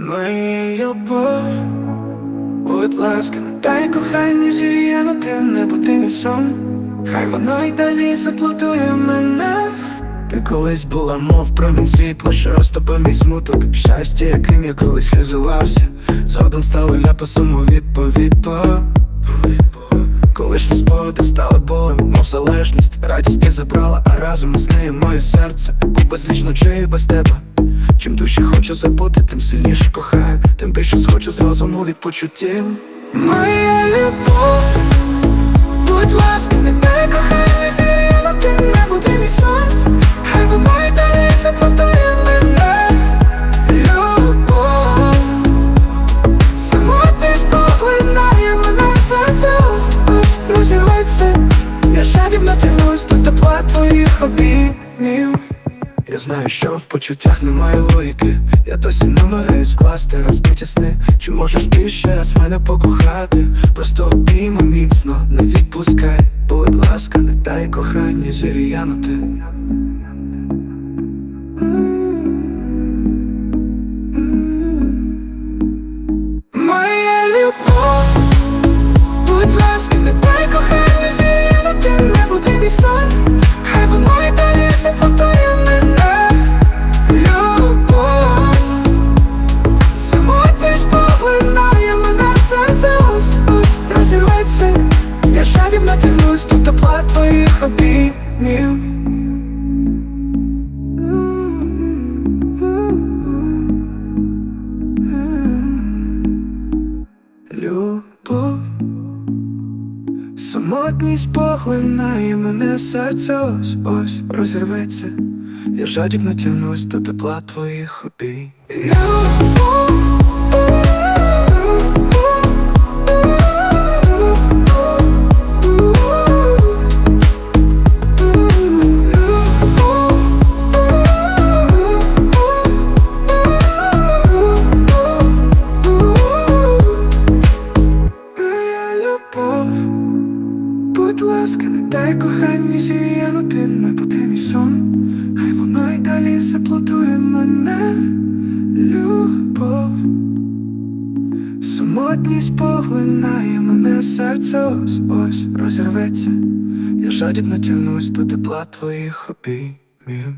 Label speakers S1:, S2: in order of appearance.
S1: Моя любов, будь ласка, не дай кохання зів'янути не бути мій сон. Хай воно й далі заплутує мене. Ти колись була, мов промінь світла, що розтопив мій смуток. Щастя, яким я колись хизувався. Згодом стало ляпасом у відповідь по. Колишні спогади стали болем, мов залежність. Радість ти забрала, а разом із нею моє серце. Був безліч ночей без тебе Чим дужче хочу забути, тим сильніше кохаю. Тим більше схочу з розуму від почуттів Моя любов, будь ласка, не дай кохання зіянути не буде мій сон. Хай воно й далі заплутує мене. Любов. Самотність поглинає мене серце ось розірветься. Я жадібно тягнусь до тепла твоїх обіймів Я знаю, що в почуттях немає логіки. Я досі намагаюсь скласти розбиті сни. Чи можеш ти ще раз мене покохати? Просто обійми міцно, не відпускай. Будь ласка, не дай кохання завіянути Самотність поглинає мене серце ось ось розірветься. Я жадібно тягнусь до тепла твоїх обій дай кохання зів'є не буде мій сон. Хай воно й далі заплутує мене. Любов. Самотність поглинає мене серце ось ось розірветься. Я жадібно тягнусь до тепла твоїх обіймів